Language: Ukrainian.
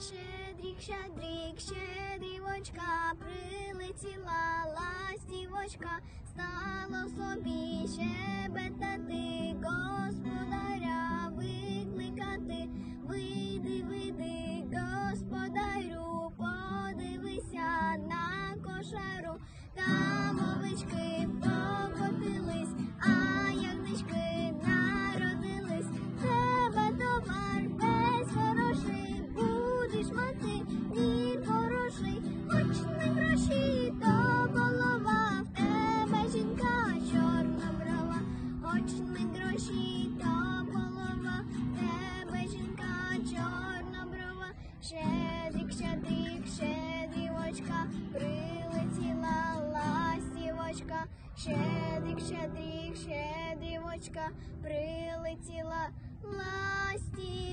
Щедрик, щедрик, щедрівочка, прилетіла ластівочка, стало собі щебетати, господаря викликати. Вийди, вийди, господарю, хоч гроші, то голова, тебе жінка чорна брова, щедрик, щедрик, щедрівочка, прилетіла ластівочка, щедрик, щедрик, щедрівочка, прилетіла ластівочка.